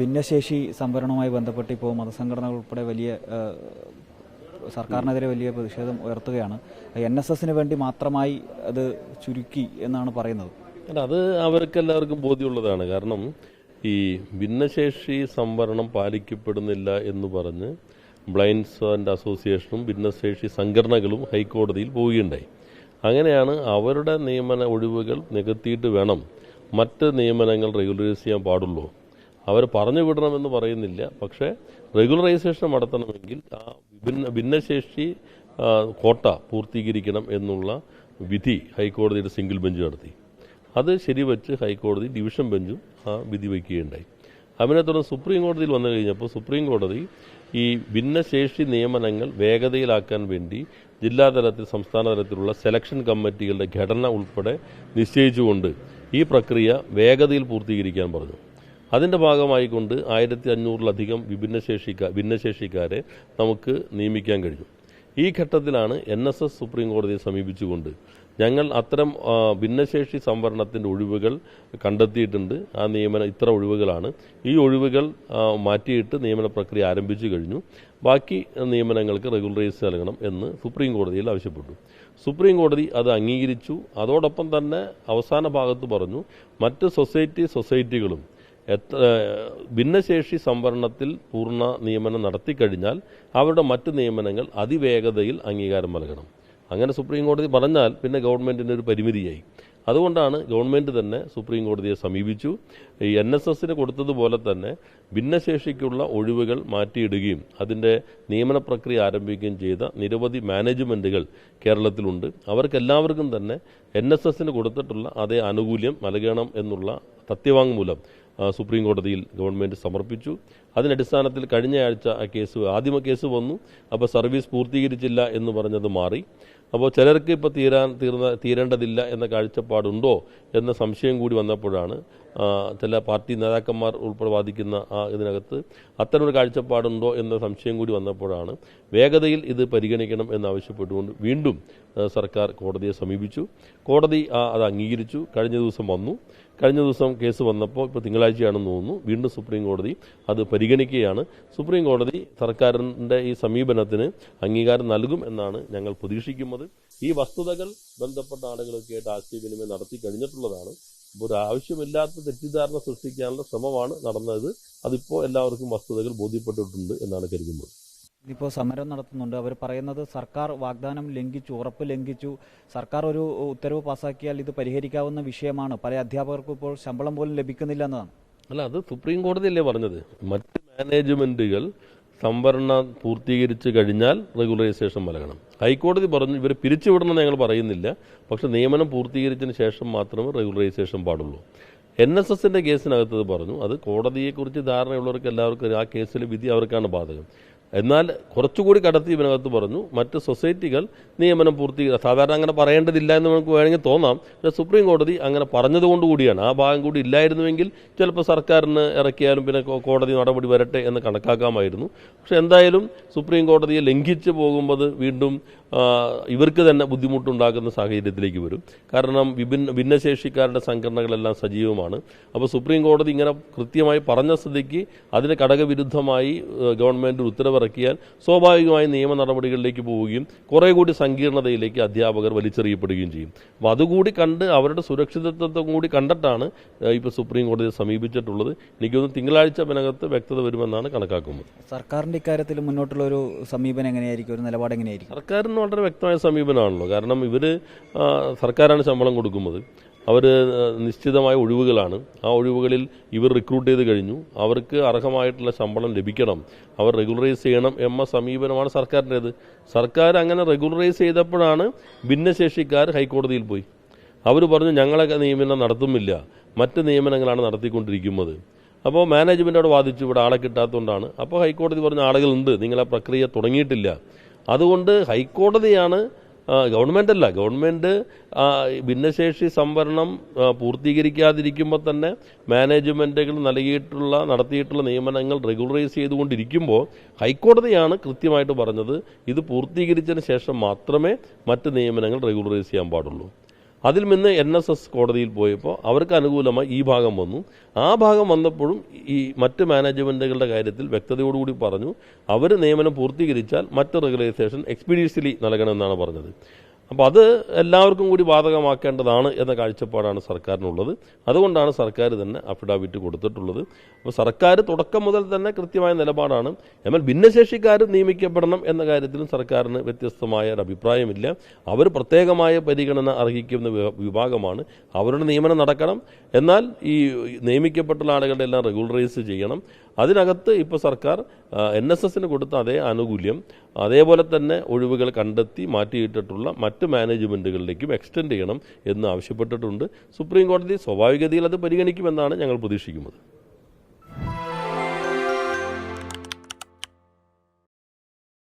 ഭിന്നശേഷി സംവരണവുമായി ബന്ധപ്പെട്ട് ഇപ്പോൾ മതസംഘടനകൾ ഉൾപ്പെടെ വലിയ സർക്കാരിനെതിരെ വലിയ പ്രതിഷേധം ഉയർത്തുകയാണ്. എൻ എസ് എസിന് വേണ്ടി മാത്രമായി അത് ചുരുക്കി എന്നാണ് പറയുന്നത്. അല്ല അത് അവർക്കെല്ലാവർക്കും ബോധ്യമുള്ളതാണ്. കാരണം ഈ ഭിന്നശേഷി സംവരണം പാലിക്കപ്പെടുന്നില്ല എന്ന് പറഞ്ഞ് ബ്ലൈൻഡ്സ് ആൻഡ് അസോസിയേഷനും ഭിന്നശേഷി സംഘടനകളും ഹൈക്കോടതിയിൽ പോവുകയുണ്ടായി. അങ്ങനെയാണ് അവരുടെ നിയമന ഒഴിവുകൾ നികത്തിയിട്ട് വേണം മറ്റ് നിയമനങ്ങൾ റെഗുലറൈസ് ചെയ്യാൻ പാടുള്ളൂ. അവർ പറഞ്ഞു വിടണമെന്ന് പറയുന്നില്ല. പക്ഷേ റെഗുലറൈസേഷൻ നടത്തണമെങ്കിൽ ആ ഭിന്ന ഭിന്നശേഷി കോട്ട പൂർത്തീകരിക്കണം എന്നുള്ള വിധി ഹൈക്കോടതിയുടെ സിംഗിൾ ബെഞ്ച് നടത്തി. അത് ശരിവെച്ച് ഹൈക്കോടതി ഡിവിഷൻ ബെഞ്ചും ആ വിധി വയ്ക്കുകയുണ്ടായി. അതിനെ തുടർന്ന് സുപ്രീം കോടതിയിൽ വന്നു കഴിഞ്ഞപ്പോൾ സുപ്രീം കോടതി ഈ ഭിന്നശേഷി നിയമനങ്ങൾ വേഗതയിലാക്കാൻ വേണ്ടി ജില്ലാതലത്തിൽ സംസ്ഥാന തലത്തിലുള്ള സെലക്ഷൻ കമ്മിറ്റികളുടെ ഘടന ഉൾപ്പെടെ നിശ്ചയിച്ചുകൊണ്ട് ഈ പ്രക്രിയ വേഗതയിൽ പൂർത്തീകരിക്കാൻ പറഞ്ഞു. അതിന്റെ ഭാഗമായിക്കൊണ്ട് ആയിരത്തി അഞ്ഞൂറിലധികം വിഭിന്നശേഷിക്കാർ ഭിന്നശേഷിക്കാരെ നമുക്ക് നിയമിക്കാൻ കഴിഞ്ഞു. ഈ ഘട്ടത്തിലാണ് എൻ എസ് എസ് സുപ്രീം കോടതിയെ സമീപിച്ചുകൊണ്ട് ഞങ്ങൾ അത്തരം ഭിന്നശേഷി സംവരണത്തിന്റെ ഒഴിവുകൾ കണ്ടെത്തിയിട്ടുണ്ട്. ആ നിയമന ഇത്ര ഒഴിവുകളാണ്. ഈ ഒഴിവുകൾ മാറ്റിയിട്ട് നിയമന പ്രക്രിയ ആരംഭിച്ചു കഴിഞ്ഞു. ബാക്കി നിയമനങ്ങൾക്ക് റെഗുലറൈസ് നൽകണം എന്ന് സുപ്രീം കോടതിയിൽ ആവശ്യപ്പെട്ടു. സുപ്രീം കോടതി അത് അംഗീകരിച്ചു. അതോടൊപ്പം തന്നെ അവസാന ഭാഗത്ത് പറഞ്ഞു മറ്റ് സൊസൈറ്റി സൊസൈറ്റികളും എത്ര ഭിന്നശേഷി സംവരണത്തിൽ പൂർണ നിയമനം നടത്തിക്കഴിഞ്ഞാൽ അവരുടെ മറ്റ് നിയമനങ്ങൾ അതിവേഗതയിൽ അംഗീകാരം നൽകണം. അങ്ങനെ സുപ്രീം കോടതി പറഞ്ഞാൽ പിന്നെ ഗവൺമെന്റിന് ഒരു പരിമിതിയായി. അതുകൊണ്ടാണ് ഗവൺമെന്റ് തന്നെ സുപ്രീം കോടതിയെ സമീപിച്ചു. ഈ എൻ എസ് എസിന് കൊടുത്തതുപോലെ തന്നെ ഭിന്നശേഷിക്കുള്ള ഒഴിവുകൾ മാറ്റിയിടുകയും അതിന്റെ നിയമന പ്രക്രിയ ആരംഭിക്കുകയും ചെയ്ത നിരവധി മാനേജ്മെന്റുകൾ കേരളത്തിലുണ്ട്. അവർക്കെല്ലാവർക്കും തന്നെ എൻ എസ് എസിന് കൊടുത്തിട്ടുള്ള അതേ ആനുകൂല്യം നൽകണം എന്നുള്ള സത്യവാങ്മൂലം സുപ്രീം കോടതിയിൽ ഗവൺമെന്റ് സമർപ്പിച്ചു. അതിനടിസ്ഥാനത്തിൽ കഴിഞ്ഞയാഴ്ച ആ കേസ് ആദ്യമ കേസ് വന്നു. അപ്പോൾ സർവീസ് പൂർത്തീകരിച്ചില്ല എന്ന് പറഞ്ഞത് മാറി. അപ്പോൾ ചിലർക്ക് ഇപ്പോൾ തീരാൻ തീർന്ന തീരേണ്ടതില്ല എന്ന കാഴ്ചപ്പാടുണ്ടോ എന്ന സംശയം കൂടി വന്നപ്പോഴാണ് ചില പാർട്ടി നേതാക്കന്മാർ ഉൾപ്പെടെ വാദിക്കുന്ന ആ ഇതിനകത്ത് അത്തരമൊരു കാഴ്ചപ്പാടുണ്ടോ എന്ന സംശയം കൂടി വന്നപ്പോഴാണ് വേഗതയിൽ ഇത് പരിഗണിക്കണം എന്നാവശ്യപ്പെട്ടുകൊണ്ട് വീണ്ടും സർക്കാർ കോടതിയെ സമീപിച്ചു. കോടതി അത് അംഗീകരിച്ചു. കഴിഞ്ഞ ദിവസം വന്നു. കഴിഞ്ഞ ദിവസം കേസ് വന്നപ്പോൾ ഇപ്പോൾ തിങ്കളാഴ്ചയാണെന്ന് തോന്നുന്നു. വീണ്ടും സുപ്രീം കോടതി അത് പരിഗണിക്കുകയാണ്. സുപ്രീം കോടതി സർക്കാരിന്റെ ഈ സമീപനത്തിന് അംഗീകാരം നൽകും എന്നാണ് ഞങ്ങൾ പ്രതീക്ഷിക്കുന്നത്. ഈ വസ്തുതകൾ ബന്ധപ്പെട്ട ആളുകളൊക്കെ ആയിട്ട് ആശയവിനിമയം നടത്തി കഴിഞ്ഞിട്ടുള്ളതാണ്. അപ്പോൾ ഒരു ആവശ്യമില്ലാത്ത തെറ്റിദ്ധാരണ സൃഷ്ടിക്കാനുള്ള ശ്രമമാണ് നടന്നത്. അതിപ്പോൾ എല്ലാവർക്കും വസ്തുതകൾ ബോധ്യപ്പെട്ടിട്ടുണ്ട് എന്നാണ് കരുതുന്നത്. ഇപ്പോൾ സമരം നടത്തുന്നുണ്ട്. അവർ പറയുന്നത് സർക്കാർ വാഗ്ദാനം ലംഘിച്ചു ഉറപ്പ് ലംഘിച്ചു. സർക്കാർ ഒരു ഉത്തരവ് പാസാക്കിയാൽ ഇത് പരിഹരിക്കാവുന്ന വിഷയമാണ്. പല അധ്യാപകർക്കും ഇപ്പോൾ ശമ്പളം പോലും ലഭിക്കുന്നില്ല എന്നതാണ്. അല്ല അത് സുപ്രീം കോടതി അല്ലേ പറഞ്ഞത്? മറ്റ് മാനേജ്മെന്റുകൾ സംവരണം പൂർത്തീകരിച്ച് കഴിഞ്ഞാൽ റെഗുലറൈസേഷൻ നൽകണം ഹൈക്കോടതി പറഞ്ഞു ഇവരെ പിരിച്ചുവിടണമെന്ന് ഞങ്ങൾ പറയുന്നില്ല. പക്ഷേ നിയമനം പൂർത്തീകരിച്ചതിന് ശേഷം മാത്രമേ റെഗുലറൈസേഷൻ പാടുള്ളൂ. എൻ എസ് എസിന്റെ കേസിനകത്ത് പറഞ്ഞു അത് കോടതിയെക്കുറിച്ച് ധാരണയുള്ളവർക്ക് എല്ലാവർക്കും ആ കേസിലെ വിധി അവർക്കാണ് ബാധകം. എന്നാൽ കുറച്ചുകൂടി കടത്തി ഇതിനകത്ത് പറഞ്ഞു മറ്റ് സൊസൈറ്റികൾ നിയമനം പൂർത്തി സാധാരണ അങ്ങനെ പറയേണ്ടതില്ല എന്ന് നമുക്ക് വേണമെങ്കിൽ തോന്നാം പക്ഷേ സുപ്രീം കോടതി അങ്ങനെ പറഞ്ഞതുകൊണ്ട് കൂടിയാണ്. ആ ഭാഗം കൂടി ഇല്ലായിരുന്നുവെങ്കിൽ ചിലപ്പോൾ സർക്കാരിന് ഇറക്കിയാലും പിന്നെ കോടതി നടപടി വരട്ടെ എന്ന് കണക്കാക്കാമായിരുന്നു. പക്ഷെ എന്തായാലും സുപ്രീം കോടതിയെ ലംഘിച്ച് പോകുമ്പോൾ വീണ്ടും ഇവർക്ക് തന്നെ ബുദ്ധിമുട്ടുണ്ടാക്കുന്ന സാഹചര്യത്തിലേക്ക് വരും. കാരണം വിഭിന്ന ഭിന്നശേഷിക്കാരുടെ സംഘടനകളെല്ലാം സജീവമാണ്. അപ്പോൾ സുപ്രീം കോടതി ഇങ്ങനെ കൃത്യമായി പറഞ്ഞ സ്ഥിതിക്ക് അതിന് ഘടകവിരുദ്ധമായി ഗവൺമെന്റ് ഗവൺമെന്റ് ഒരു സ്വാഭാവികമായും നിയമ നടപടികളിലേക്ക് പോവുകയും കുറേ കൂടി സങ്കീർണതയിലേക്ക് അധ്യാപകർ വലിച്ചെറിയപ്പെടുകയും ചെയ്യും. അപ്പോൾ അതുകൂടി കണ്ട് അവരുടെ സുരക്ഷിതത്വം കൂടി കണ്ടിട്ടാണ് ഇപ്പോൾ സുപ്രീം കോടതിയെ സമീപിച്ചിട്ടുള്ളത്. എനിക്കൊന്ന് തിങ്കളാഴ്ച പിന്നകത്ത് വ്യക്തത വരുമെന്നാണ് കണക്കാക്കുന്നത്. സർക്കാരിന്റെ ഇക്കാര്യത്തിൽ മുന്നോട്ടുള്ള ഒരു സമീപനം എങ്ങനെയായിരിക്കും? ഒരു നിലപാട് എങ്ങനെയായിരിക്കും? സർക്കാരിന് വളരെ വ്യക്തമായ സമീപനമാണല്ലോ. കാരണം ഇവർ സർക്കാരാണ് ശമ്പളം കൊടുക്കുന്നത്. അവർ നിശ്ചിതമായ ഒഴിവുകളാണ്. ആ ഒഴിവുകളിൽ ഇവർ റിക്രൂട്ട് ചെയ്ത് കഴിഞ്ഞു. അവർക്ക് അർഹമായിട്ടുള്ള ശമ്പളം ലഭിക്കണം. അവർ റെഗുലറൈസ് ചെയ്യണം എന്ന സമീപനമാണ് സർക്കാരിന്റേത്. സർക്കാർ അങ്ങനെ റെഗുലറൈസ് ചെയ്തപ്പോഴാണ് ഭിന്നശേഷിക്കാർ ഹൈക്കോടതിയിൽ പോയി. അവർ പറഞ്ഞു ഞങ്ങളൊക്കെ നിയമനം നടത്തുന്നില്ല. മറ്റ് നിയമനങ്ങളാണ് നടത്തിക്കൊണ്ടിരിക്കുന്നത്. അപ്പോൾ മാനേജ്മെന്റ് അവിടെ വാദിച്ചു ഇവിടെ ആളെ കിട്ടാത്തതുകൊണ്ടാണ് അപ്പോൾ ഹൈക്കോടതി പറഞ്ഞ ആളുകളുണ്ട്. നിങ്ങൾ ആ പ്രക്രിയ തുടങ്ങിയിട്ടില്ല. അതുകൊണ്ട് ഹൈക്കോടതിയാണ് ആ, ഗവൺമെന്റ് അല്ല ഗവൺമെന്റ് ഭിന്നശേഷി സംവരണം പൂർത്തീകരിക്കാതിരിക്കുമ്പോൾ തന്നെ മാനേജ്മെന്റുകൾ നൽകിയിട്ടുള്ള നടത്തിയിട്ടുള്ള നിയമനങ്ങൾ റെഗുലറൈസ് ചെയ്തുകൊണ്ടിരിക്കുമ്പോൾ ഹൈക്കോടതിയാണ് കൃത്യമായിട്ട് പറഞ്ഞത് ഇത് പൂർത്തീകരിച്ചതിന് ശേഷം മാത്രമേ മറ്റ് നിയമനങ്ങൾ റെഗുലറൈസ് ചെയ്യാൻ പാടുള്ളൂ. അതിൽ നിന്ന് എൻ എസ് എസ് കോടതിയിൽ പോയപ്പോൾ അവർക്ക് അനുകൂലമായി ഈ ഭാഗം വന്നു. ആ ഭാഗം വന്നപ്പോഴും ഈ മറ്റ് മാനേജ്മെന്റുകളുടെ കാര്യത്തിൽ വ്യക്തതയോടുകൂടി പറഞ്ഞു അവർ നിയമനം പൂർത്തീകരിച്ചാൽ മറ്റ് റെഗുലൈസേഷൻ എക്സ്പീഡിയസ്ലി നൽകണമെന്നാണ് പറഞ്ഞത്. അപ്പോൾ അത് എല്ലാവർക്കും കൂടി ബാധകമാക്കേണ്ടതാണ് എന്ന കാഴ്ചപ്പാടാണ് സർക്കാരിനുള്ളത്. അതുകൊണ്ടാണ് സർക്കാർ തന്നെ അഫിഡാവിറ്റ് കൊടുത്തിട്ടുള്ളത്. അപ്പോൾ സർക്കാർ തുടക്കം മുതൽ തന്നെ കൃത്യമായ നിലപാടാണ്. എന്നാൽ ഭിന്നശേഷിക്കാർ നിയമിക്കപ്പെടണം എന്ന കാര്യത്തിലും സർക്കാരിന് വ്യത്യസ്തമായ ഒരു അഭിപ്രായമില്ല. അവർ പ്രത്യേകമായ പരിഗണന അർഹിക്കുന്ന വിഭാഗമാണ്. അവരുടെ നിയമനം നടക്കണം. എന്നാൽ ഈ നിയമിക്കപ്പെട്ടുള്ള ആളുകളുടെ എല്ലാം റെഗുലറൈസ് ചെയ്യണം. അതിനകത്ത് ഇപ്പോൾ സർക്കാർ എൻ എസ് എസിന് കൊടുത്ത അതേ ആനുകൂല്യം അതേപോലെ തന്നെ ഒഴിവുകൾ കണ്ടെത്തി മാറ്റിയിട്ടിട്ടുള്ള മറ്റ് മാനേജ്മെന്റുകളിലേക്കും എക്സ്റ്റെൻഡ് ചെയ്യണം എന്ന് ആവശ്യപ്പെട്ടിട്ടുണ്ട്. സുപ്രീം കോടതി സ്വാഭാവികതയിൽ അത് പരിഗണിക്കുമെന്നാണ് ഞങ്ങൾ പ്രതീക്ഷിക്കുന്നത്.